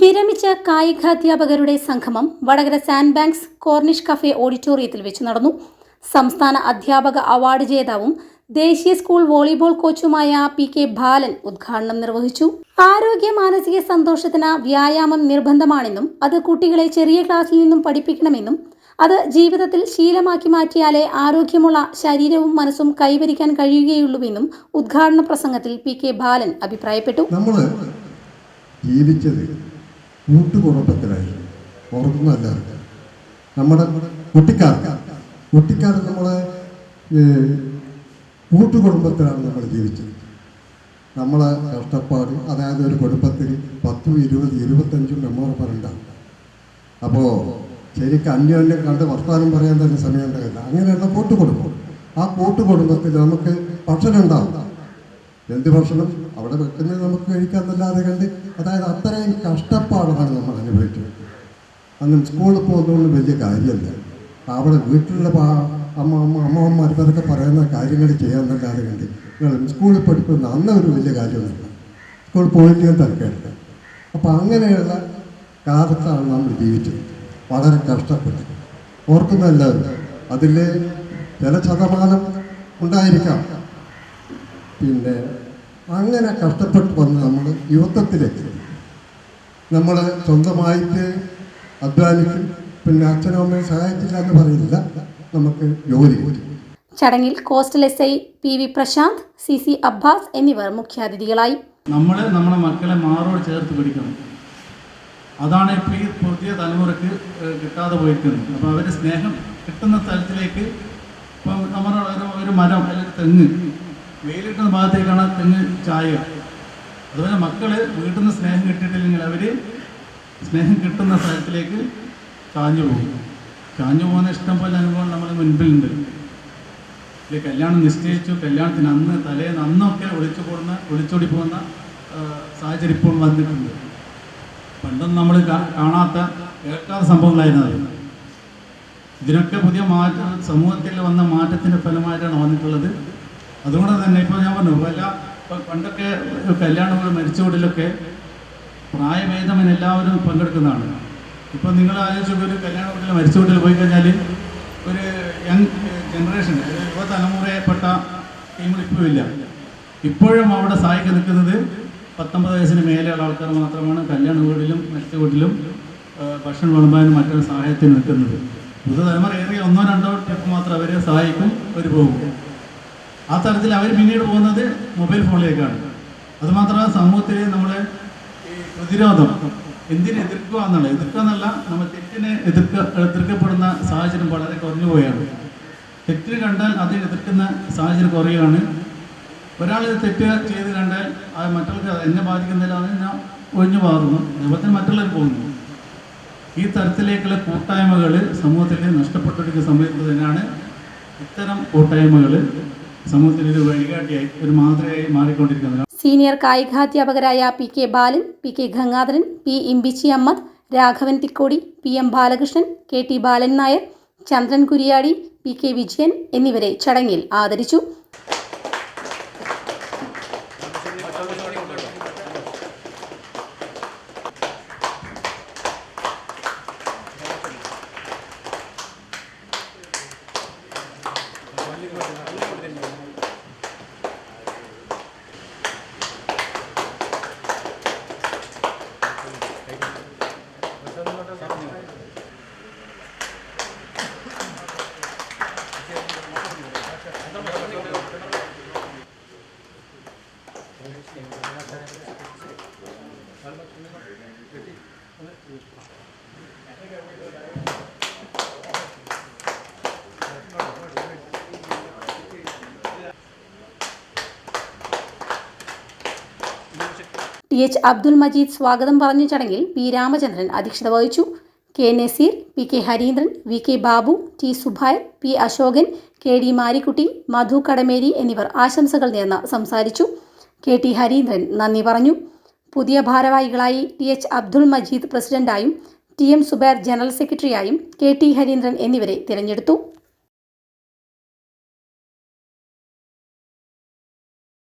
വിരമിച്ച കായികാധ്യാപകരുടെ സംഗമം Vadakara sand banks corniche cafe ഓഡിറ്റോറിയത്തിൽ വെച്ച് നടന്നു. സംസ്ഥാന അധ്യാപക അവാർഡ് ജേതാവും ദേശീയ സ്കൂൾ വോളിബോൾ കോച്ചുമായ പി കെ ബാലൻ ഉദ്ഘാടനം നിർവഹിച്ചു. ആരോഗ്യ മാനസിക സന്തോഷത്തിന് വ്യായാമം നിർബന്ധമാണെന്നും അത് കുട്ടികളെ ചെറിയ ക്ലാസ്സിൽ നിന്നും പഠിപ്പിക്കണമെന്നും അത് ജീവിതത്തിൽ ശീലമാക്കി മാറ്റിയാലേ ആരോഗ്യമുള്ള ശരീരവും മനസ്സും കൈവരിക്കാൻ കഴിയുകയുള്ളൂവെന്നും ഉദ്ഘാടന പ്രസംഗത്തിൽ പി കെ ബാലൻ അഭിപ്രായപ്പെട്ടു. ജീവിച്ചത് കൂട്ടുകുടുംബത്തിലായിരുന്നു ഓർക്കുന്നല്ല നമ്മുടെ കുട്ടിക്കാർ കുട്ടിക്കാർ നമ്മളെ കൂട്ടുകുടുംബത്തിലാണ് നമ്മൾ ജീവിച്ചത്. നമ്മളെ കഷ്ടപ്പാട് അതായത് ഒരു കുടുംബത്തിൽ പത്തും ഇരുപത് ഇരുപത്തഞ്ചും മെമ്മോറപ്പറുണ്ടാവും അപ്പോൾ ശരിക്കും അന്യോന്യം കണ്ട് വർത്തമാനം പറയാൻ തന്നെ സമയം ഉണ്ടാകില്ല അങ്ങനെയുള്ള കൂട്ടുകുടുംബം. ആ കൂട്ടുകുടുംബത്തിൽ നമുക്ക് ഭക്ഷണം ഉണ്ടാവും. എന്ത് ഭക്ഷണം? അവിടെ വെക്കുന്നത് നമുക്ക് കഴിക്കാമെന്നല്ലാതെ കണ്ട് അതായത് അത്രയും കഷ്ടപ്പാടാണ് നമ്മൾ അനുഭവിച്ചത്. അന്ന് സ്കൂളിൽ പോകുന്നതുകൊണ്ട് വലിയ കാര്യമല്ല. അവിടെ വീട്ടിലുള്ള പാ അമ്മ അമ്മ അമ്മമാർ പറയുന്ന കാര്യങ്ങൾ ചെയ്യാമെന്നല്ലാതെ കണ്ട് നിങ്ങൾ സ്കൂളിൽ പഠിക്കുന്ന അന്ന് ഒരു വലിയ കാര്യമൊന്നുമില്ല. സ്കൂളിൽ പോയിട്ട് തിരക്കേണ്ട അപ്പോൾ അങ്ങനെയുള്ള കാലത്താണ് നമ്മൾ ജീവിച്ചത്. വളരെ കഷ്ടപ്പെട്ടു ഓർക്കുന്ന എല്ലാവരും അതിൽ ചില ശതമാനം ഉണ്ടായിരിക്കാം. പിന്നെ അങ്ങനെ കഷ്ടപ്പെട്ട് വന്ന് നമ്മൾ യുവത്വത്തിലേക്ക് നമ്മൾ സ്വന്തമായിട്ട് അധ്വാനിക്കും പിന്നെ അച്ഛനും അമ്മയും സഹായിച്ചില്ല എന്ന് പറയില്ല നമുക്ക് ജോലി ചടങ്ങിൽ coastal S I P V Prashant C C Abbas എന്നിവർ മുഖ്യാതിഥികളായി. നമ്മൾ നമ്മുടെ മക്കളെ മാറോട് ചേർത്ത് പിടിക്കണം. അതാണ് ഇപ്പോൾ ഈ പുതിയ തലമുറയ്ക്ക് കിട്ടാതെ പോയിരിക്കുന്നത്. അപ്പോൾ അവർ സ്നേഹം കിട്ടുന്ന സ്ഥലത്തിലേക്ക് ഇപ്പം നമ്മുടെ ഒരു ഒരു മരം അല്ലെങ്കിൽ തെങ്ങ് വെയിലിട്ടുന്ന ഭാഗത്തേക്കാണ് തെങ്ങ് ചായ. അതുപോലെ മക്കൾ വീട്ടിൽ നിന്ന് സ്നേഹം കിട്ടിയിട്ടില്ലെങ്കിൽ അവർ സ്നേഹം കിട്ടുന്ന സ്ഥലത്തിലേക്ക് ചാഞ്ഞു പോകും. ചാഞ്ഞു പോകുന്ന ഇഷ്ടം പോലെ അനുഭവം നമ്മുടെ മുൻപിലുണ്ട്. ഇല്ല കല്യാണം നിശ്ചയിച്ചു. കല്യാണത്തിന് അന്ന് തലേന്ന് അന്നൊക്കെ ഒളിച്ചു പോകുന്ന ഒളിച്ചോടി പോകുന്ന സാഹചര്യം ഇപ്പോൾ വന്നിട്ടുണ്ട്. പണ്ടൊന്നും നമ്മൾ കാണാത്ത കേൾക്കാത്ത സംഭവങ്ങളായിരുന്നു അത്. ഇതിനൊക്കെ പുതിയ മാറ്റം സമൂഹത്തിൽ വന്ന മാറ്റത്തിന്റെ ഫലമായിട്ടാണ് വന്നിട്ടുള്ളത്. അതുകൊണ്ട് തന്നെ ഇപ്പോൾ ഞാൻ പറഞ്ഞു പല ഇപ്പം പണ്ടൊക്കെ കല്യാണങ്ങൾ മരിച്ചുകൂടിലൊക്കെ പ്രായഭേദമെന്ന് എല്ലാവരും പങ്കെടുക്കുന്നതാണ്. ഇപ്പം നിങ്ങൾ ആലോചിച്ച് നോക്ക് ഒരു കല്യാണ വീട്ടിൽ മരിച്ചുകൂട്ടിൽ പോയി കഴിഞ്ഞാൽ ഒരു യങ് ജനറേഷൻ യുവതലമുറയെപ്പെട്ട ടീമുകൾ ഇപ്പോഴും ഇല്ല. ഇപ്പോഴും അവിടെ സഹായിക്കാൻ നിൽക്കുന്നത് പത്തൊമ്പത് വയസ്സിന് മേലെയുള്ള ആൾക്കാർ മാത്രമാണ് കല്യാണ വീട്ടിലും മരിച്ച വീട്ടിലും ഭക്ഷണം വിളമ്പാനും മറ്റൊരു സഹായത്തിന് നിൽക്കുന്നത്. പുതുതലമുറ ഏറിയ ഒന്നോ രണ്ടോ ട്രിപ്പ് മാത്രം അവരെ സഹായിക്കും അവർ പോകും. ആ തരത്തിൽ അവർ പിന്നീട് പോകുന്നത് മൊബൈൽ ഫോണിലേക്കാണ്. അതുമാത്രമല്ല സമൂഹത്തിൽ നമ്മൾ ഈ പ്രതിരോധം എന്തിനെ എതിർക്കുക എന്നുള്ളത്. എതിർക്കുക എന്നല്ല നമ്മൾ തെറ്റിനെ എതിർക്ക എതിർക്കപ്പെടുന്ന സാഹചര്യം വളരെ കുറഞ്ഞു പോയാണ് തെറ്റ് കണ്ടാൽ അതിനെ എതിർക്കുന്ന സാഹചര്യം കുറയുകയാണ്. ഒരാൾ തെറ്റ് ചെയ്ത് കണ്ടാൽ അത് മറ്റുള്ളവർക്ക് എന്നെ ബാധിക്കുന്നില്ല അത് ഞാൻ ഒഴിഞ്ഞു മാറുന്നു. അതുപോലെ മറ്റുള്ളവർ പോകുന്നു. ഈ തരത്തിലേക്കുള്ള കൂട്ടായ്മകൾ സമൂഹത്തിൽ നഷ്ടപ്പെട്ടിരിക്കുന്ന സമയത്ത് തന്നെയാണ് ഇത്തരം കൂട്ടായ്മകൾ senior കായികാധ്യാപകരായ P K Balan P K Gangadharan P Imbichi Ammad Raghavan Thikkodi P M Balakrishnan K T Balan Nair Chandran Kuriyadi P K Vijayan എന്നിവരെ ചടങ്ങിൽ ആദരിച്ചു. ടി എച്ച് അബ്ദുൽ മജീദ് സ്വാഗതം പറഞ്ഞ ചടങ്ങിൽ പി രാമചന്ദ്രൻ അധ്യക്ഷത വഹിച്ചു. K Naseer P K Harindran V K Babu T Subhai P Ashokan K D Marikutty Madhu Kadameri എന്നിവർ ആശംസകൾ നേർന്ന് സംസാരിച്ചു. കെ ടി ഹരീന്ദ്രൻ നന്ദി പറഞ്ഞു. പുതിയ ഭാരവാഹികളായി ടി എച്ച് അബ്ദുൾ മജീദ് പ്രസിഡന്റായും ടി എം സുബൈർ ജനറൽ സെക്രട്ടറിയായും കെ ടി ഹരീന്ദ്രൻ എന്നിവരെ തിരഞ്ഞെടുത്തു.